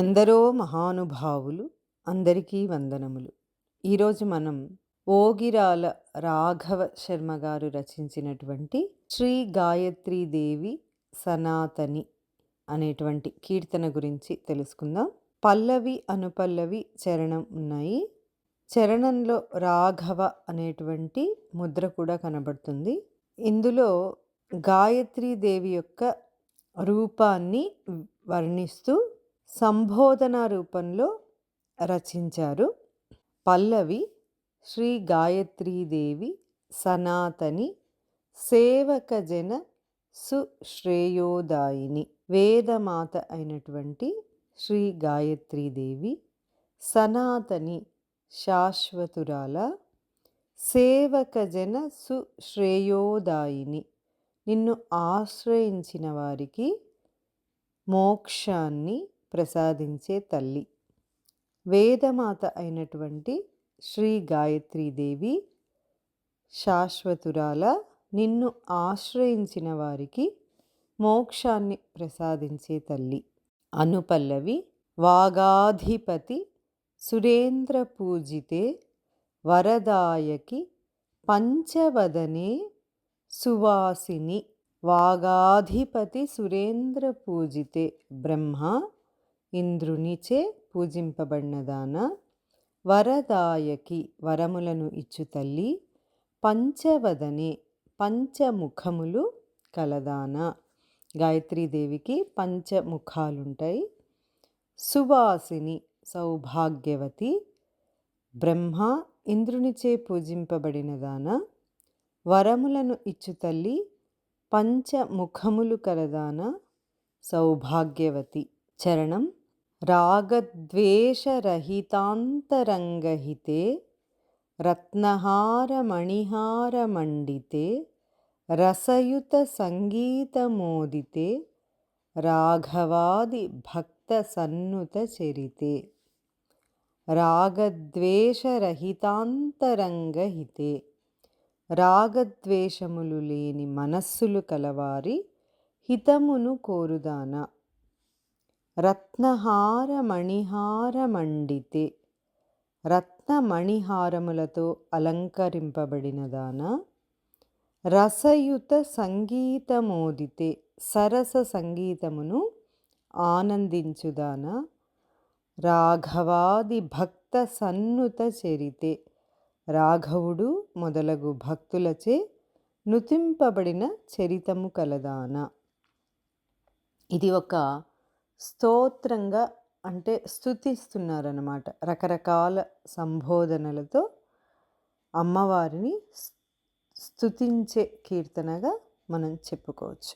ఎందరో మహానుభావులు అందరికీ వందనములు. ఈరోజు మనం ఓగిరాల రాఘవ శర్మ గారు రచించినటువంటి శ్రీ గాయత్రీదేవి సనాతని అనేటువంటి కీర్తన గురించి తెలుసుకుందాం. పల్లవి అనుపల్లవి చరణం ఉన్నాయి. చరణంలో రాఘవ అనేటువంటి ముద్ర కూడా కనబడుతుంది. ఇందులో గాయత్రీదేవి యొక్క రూపాన్ని వర్ణిస్తూ సంబోధన రూపంలో రచించారు పల్లవి శ్రీ గాయత్రీదేవి సనాతని సేవక జన సుశ్రేయోదాయిని వేదమాత అయినటువంటి శ్రీ గాయత్రీదేవి సనాతని శాశ్వతురాల సేవక జన సుశ్రేయోదాయిని. నిన్ను ఆశ్రయించిన వారికి మోక్షాన్ని ప్రసాదించే తల్లి. వేదమాత అయినటువంటి శ్రీ గాయత్రీదేవి శాశ్వతురాల నిన్ను ఆశ్రయించిన వారికి మోక్షాన్ని ప్రసాదించే తల్లి. అనుపల్లవి వాగాధిపతి సురేంద్ర పూజితే వరదాయకి పంచవదనే సువాసిని. వాగాధిపతి సురేంద్ర పూజితే బ్రహ్మ ఇంద్రునిచే పూజింపబడినదాన వరదాయకి వరములను ఇచ్చు తల్లి పంచవదనే పంచముఖములు కలదాన. గాయత్రీదేవికి పంచముఖాలుంటాయి. సువాసిని సౌభాగ్యవతి బ్రహ్మ ఇంద్రునిచే పూజింపబడినదాన వరములను ఇచ్చు తల్లి పంచముఖములు కలదాన సౌభాగ్యవతి. చరణం రాగద్వేషరహితాంతరంగహితే రత్నహారమణిహారమండితే రసయుత సంగీతమోదితే రాఘవాది భక్త సన్నుత చరితే రాగద్వేషరహితాంతరంగహితే రాగద్వేషములు లేని మనస్సులు కలవారి హితమును కోరుదాన రత్నహార మణిహారమండితే రత్నమణిహారములతో అలంకరింపబడినదాన రసయుత సంగీతమోదితే సరస సంగీతమును ఆనందించుదాన రాఘవాది భక్త సన్నుత చరితే. రాఘవుడు మొదలగు భక్తులచే నుతింపబడిన చరితము కలదాన. ఇది ఒక స్తోత్రంగా అంటే స్థుతిస్తున్నారన్నమాట రకరకాల సంబోధనలతో అమ్మవారిని స్థుతించే కీర్తనగా మనం చెప్పుకోవచ్చు.